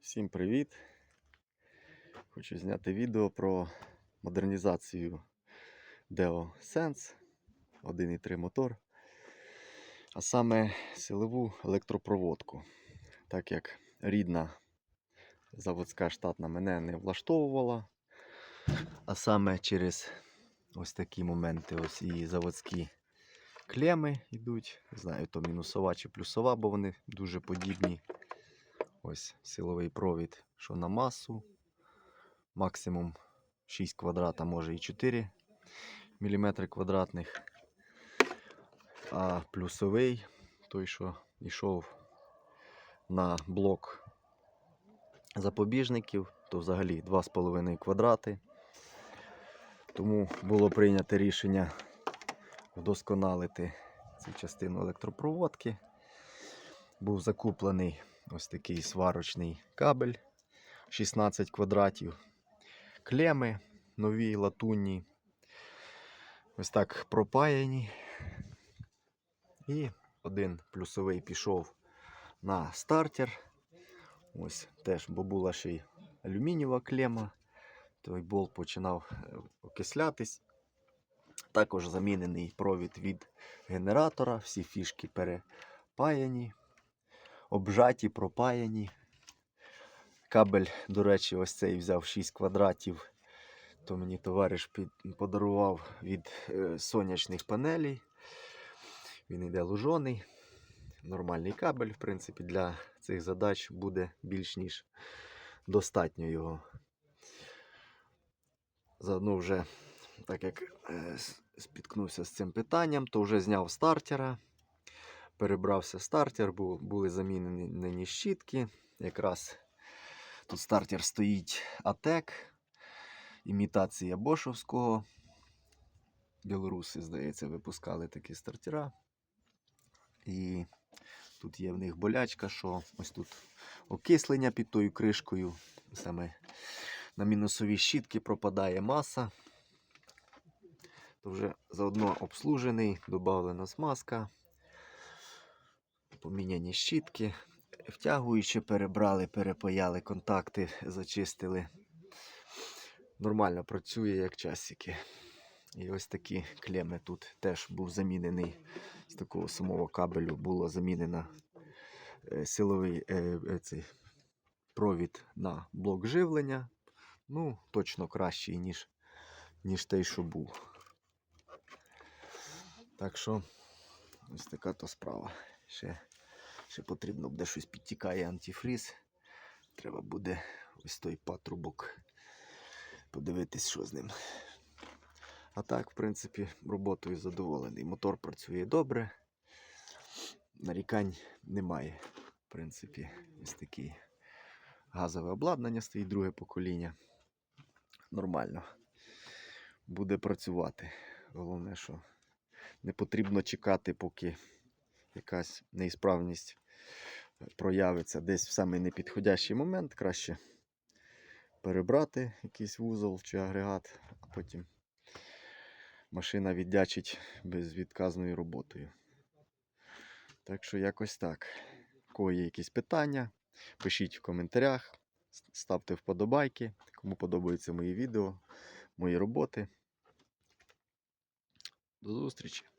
Всім привіт! Хочу зняти відео про модернізацію Deo Sense 1.3 мотор, а саме силову електропроводку. Так як рідна заводська штатна мене не влаштовувала, а саме через ось такі моменти, ось і заводські клеми йдуть. Не знаю, то мінусова чи плюсова, бо вони дуже подібні. Ось силовий провід, що на масу. Максимум 6 квадрата, може і 4 мм квадратних. А плюсовий, той, що йшов на блок запобіжників, то взагалі 2,5 квадрати. Тому було прийнято рішення вдосконалити цю частину електропроводки. Був закуплений ось такий сварочний кабель 16 квадратів, клеми нові латунні. Ось так пропаяні. І один плюсовий пішов на стартер. Ось теж, бо була ще й алюмінієва клема. Той болт починав е, окислятись. Також замінений провід від генератора, всі фішки перепаяні обжаті, пропаяні. Кабель, до речі, ось цей взяв 6 квадратів. То мені товариш під, подарував від е, сонячних панелей. Він йде лужоний. Нормальний кабель, в принципі, для цих задач буде більш ніж достатньо його. Заодно вже, так як е, спіткнувся з цим питанням, то вже зняв стартера перебрався стартер, бу- були замінені щітки. Якраз тут стартер стоїть АТЕК, імітація Бошовського. Білоруси, здається, випускали такі стартера. І тут є в них болячка, що ось тут окислення під тою кришкою. Саме на мінусові щітки пропадає маса. То вже заодно обслужений, додавлена смазка поміняні щітки, втягуючи, перебрали, перепаяли контакти, зачистили. Нормально працює як часики. І ось такі клеми тут теж був замінений з такого самого кабелю була замінена е, силовий е, е, цей, провід на блок живлення. Ну, точно кращий, ніж, ніж той, що був. Так що ось така то справа. Ще, ще потрібно буде щось підтікає антифріз. Треба буде ось той патрубок подивитись, що з ним. А так, в принципі, роботою задоволений. Мотор працює добре. Нарікань немає. В принципі, ось таке газове обладнання стоїть друге покоління. Нормально. Буде працювати. Головне, що не потрібно чекати, поки якась неісправність проявиться десь в самий непідходящий момент. Краще перебрати якийсь вузол чи агрегат, а потім машина віддячить безвідказною роботою. Так що якось так. У кого є якісь питання, пишіть в коментарях, ставте вподобайки, кому подобаються мої відео, мої роботи. До зустрічі!